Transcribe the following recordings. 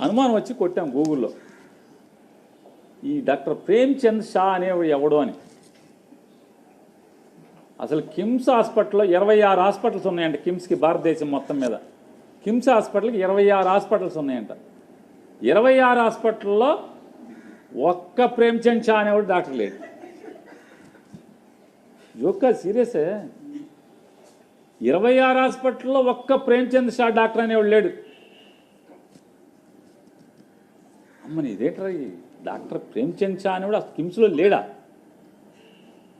అనుమానం వచ్చి కొట్టాం గూగుల్లో. ఈ డాక్టర్ ప్రేమ్చంద్ షా అనేవాడు ఎవడు అని. అసలు కిమ్స్ హాస్పిటల్లో ఇరవై ఆరు హాస్పిటల్స్ ఉన్నాయంట కిమ్స్కి భారతదేశం మొత్తం మీద. కిమ్స్ హాస్పిటల్కి ఇరవై ఆరు హాస్పిటల్స్ ఉన్నాయంట. ఇరవై ఆరు హాస్పిటల్లో ఒక్క ప్రేమ్చంద్ షా అనేవాడు డాక్టర్ లేడు. జోక్క సీరియసే ఇరవై ఆరు హాస్పిటల్లో ఒక్క ప్రేమ్చంద్ షా డాక్టర్ అనేవాడు లేడు. మరి ఇదేంట్రా ఈ డాక్టర్ ప్రేమ్చంద్ షా అనేవాడు కూడా కిమ్స్లో లేడా?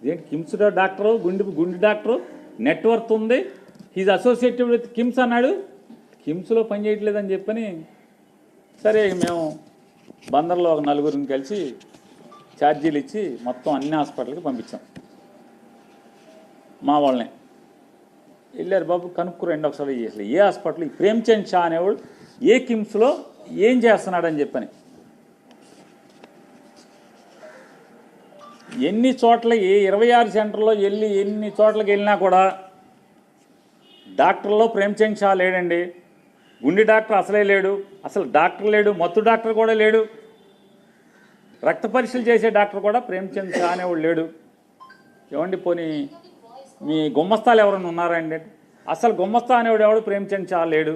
ఇదేంటి కిమ్స్ డాక్టరు? గుండె గుండె డాక్టరు? నెట్వర్క్ ఉంది? హీజ్ అసోసియేటెడ్ విత్ కిమ్స్ అన్నాడు. కిమ్స్లో పని చేయట్లేదని చెప్పని సరే మేము బందర్లో ఒక నలుగురిని కలిసి ఛార్జీలు ఇచ్చి మొత్తం అన్ని హాస్పిటల్కి పంపించాం. మా వాళ్ళని. వెళ్ళారు బాబు కనుక్కురండి ఒకసారి. అసలు ఏ హాస్పిటల్? ఈ ప్రేమ్చంద్ షా అనేవాడు ఏ కిమ్స్లో ఏం చేస్తున్నాడని చెప్పని. ఎన్ని చోట్ల ఏ ఇరవై ఆరు సెంటర్లో వెళ్ళి ఎన్ని చోట్లకి వెళ్ళినా కూడా డాక్టర్లో ప్రేమచంద్ షా లేడండి. గుండె డాక్టర్ అసలే లేడు. అసలు డాక్టర్ లేడు మత్తు డాక్టర్ కూడా లేడు. రక్త పరీక్షలు చేసే డాక్టర్ కూడా ప్రేమ్చంద్ షా అనేవాడు లేడు. ఏమండి పోనీ మీ గుమ్మస్తాలు ఎవరైనా ఉన్నారండి అసలు గుమ్మస్తా అనేవాడు ఎవడు? ప్రేమచంద్ షా లేడు.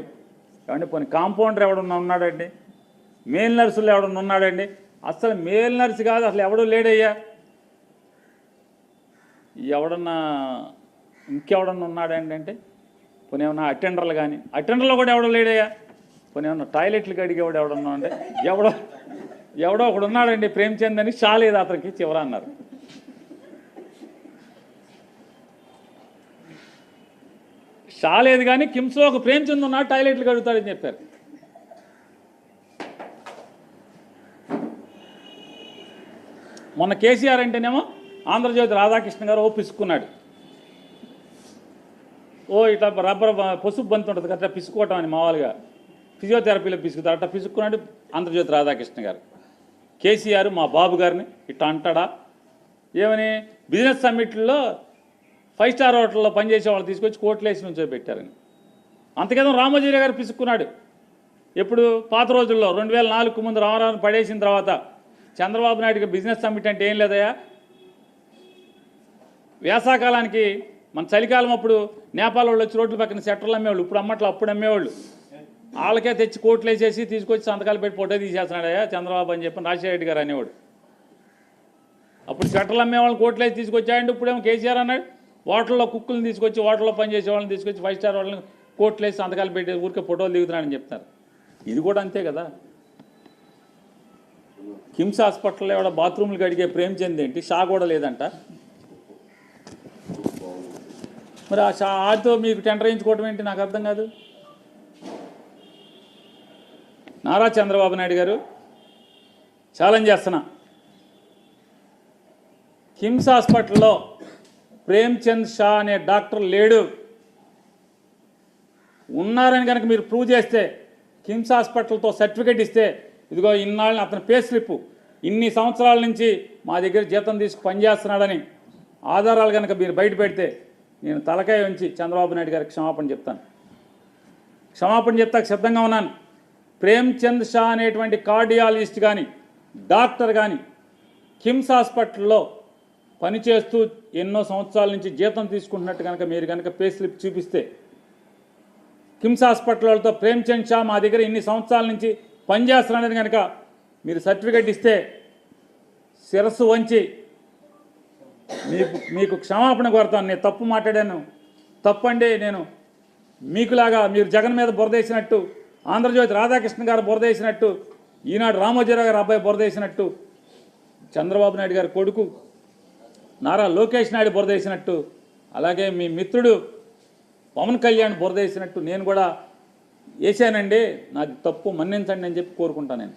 ఏమండి పోనీ కాంపౌండర్ ఎవడన్నా ఉన్నాడండి? మేల్ నర్సులు ఎవడన్నా ఉన్నాడండి? అసలు మేల్ నర్సు కాదు అసలు ఎవడు లేడయ్యా? ఎవడన్నా ఇంకెవడన్నా ఉన్నాడండి అంటే? పోనీ ఏమన్నా అటెండర్లు కానీ అటెండర్లో కూడా ఎవడో లేడయ్యా? పోనీ ఏమన్నా టాయిలెట్లు కడిగేవాడు ఎవడన్నా అంటే ఎవడో ఎవడో ఒకడు ఉన్నాడండి ప్రేమ్చంద్ అని చాలేదు అతనికి చివర అన్నారు. చాలేదు కానీ కిమ్స్లో ఒక ప్రేమ్చంద్ ఉన్నాడు టాయిలెట్లు కడుగుతాడని చెప్పారు. మొన్న కేసీఆర్ అంటేనేమో ఆంధ్రజ్యోతి రాధాకృష్ణ గారు ఓ పిసుకున్నాడు ఓ ఇట్లా రబ్బర్ పసుపు బంతి ఉంటుంది కదా పిసుకోవటం అని మామూలుగా. ఫిజియోథెరపీలో పిసుకుతారు అట్లా పిసుకున్నాడు ఆంధ్రజ్యోతి రాధాకృష్ణ గారు. కేసీఆర్ మా బాబు గారిని ఇట్లా అంటాడా? ఏమని? బిజినెస్ సమ్మిట్లో ఫైవ్ స్టార్ హోటల్లో పనిచేసే వాళ్ళు తీసుకొచ్చి కోట్లేసి నుంచో పెట్టారని అంతకేదో రామోజీరావు గారు పిసుక్కున్నాడు. ఎప్పుడు పాత రోజుల్లో రెండు వేల నాలుగు ముందు రామారావుని పడేసిన తర్వాత చంద్రబాబు నాయుడుకి బిజినెస్ సమ్మిట్ అంటే ఏం లేదయా వేసాకాలానికి మన చలికాలం అప్పుడు నేపాల్ వాళ్ళు వచ్చి రోడ్ల పక్కన సెట్టర్లు అమ్మేవాళ్ళు. ఇప్పుడు అమ్మట్లు అప్పుడు అమ్మేవాళ్ళు. వాళ్ళకే తెచ్చి కోట్లు వేసేసి తీసుకొచ్చి సంతకాలు పెట్టి ఫోటో తీసేస్తున్నాడయ్యా చంద్రబాబు అని చెప్పి రాజశేఖర రెడ్డి గారు అనేవాడు. అప్పుడు సెట్టర్లు అమ్మేవాళ్ళని కోట్లు వేసి తీసుకొచ్చాయండి. ఇప్పుడేమో కేసీఆర్ అన్నాడు. హోటల్లో కుక్కులను తీసుకొచ్చి హోటల్లో పనిచేసే వాళ్ళని తీసుకొచ్చి ఫైవ్ స్టార్ వాళ్ళని కోట్లు వేసి సంతకాలు పెట్టి ఊరికే ఫోటోలు దిగుతున్నాడని చెప్తారు ఇది కూడా అంతే కదా? కిమ్స్ హాస్పిటల్లో ఎవడ బాత్రూమ్లు కడిగే ప్రేమ్చంద్ ఏంటి షా కూడా లేదంట. మరి ఆ షా ఆడితో మీకు టెండర్ వేయించుకోవడం ఏంటి? నాకు అర్థం కాదు. నారా చంద్రబాబు నాయుడు గారు ఛాలెంజ్ చేస్తున్నా. కిమ్స్ హాస్పిటల్లో ప్రేమ్చంద్ షా అనే డాక్టర్ లేడు. ఉన్నారని కనుక మీరు ప్రూవ్ చేస్తే కిమ్స్ హాస్పిటల్తో సర్టిఫికేట్ ఇస్తే ఇదిగో ఇన్నాళ్ళని అతని పే స్లిప్ ఇన్ని సంవత్సరాల నుంచి మా దగ్గర జీతం తీసుకు పనిచేస్తున్నాడని ఆధారాలు కనుక మీరు బయట పెడితే నేను తలకాయ ఉంచి చంద్రబాబు నాయుడు గారికి క్షమాపణ చెప్తాను. క్షమాపణ చెప్తాక సిద్ధంగా ఉన్నాను. ప్రేమ్చంద్ షా అనేటువంటి కార్డియాలజిస్ట్ కానీ డాక్టర్ కానీ కిమ్స్ హాస్పిటల్లో పనిచేస్తూ ఎన్నో సంవత్సరాల నుంచి జీతం తీసుకుంటున్నట్టు కనుక మీరు కనుక పే స్లిప్ చూపిస్తే కిమ్స్ హాస్పిటల్ వాళ్ళతో ప్రేమ్చంద్ షా మా దగ్గర ఇన్ని సంవత్సరాల నుంచి పనిచేస్తున్నాడని కనుక మీరు సర్టిఫికెట్ ఇస్తే శిరస్సు వంచి మీకు మీకు క్షమాపణ కోరుతాను. నేను తప్పు మాట్లాడాను. తప్పండి నేను మీకులాగా మీరు జగన్ మీద బురదేసినట్టు ఆంధ్రజ్యోతి రాధాకృష్ణ గారు బురదేసినట్టు ఈనాడు రామోజీరావు గారు అబ్బాయి బురదేసినట్టు చంద్రబాబు నాయుడు గారి కొడుకు నారా లోకేష్ నాయుడు బురదేసినట్టు అలాగే మీ మిత్రుడు పవన్ కళ్యాణ్ బురదేసినట్టు నేను కూడా వేసానండి నాకు తప్పు మన్నించండి అని చెప్పి కోరుకుంటాను నేను.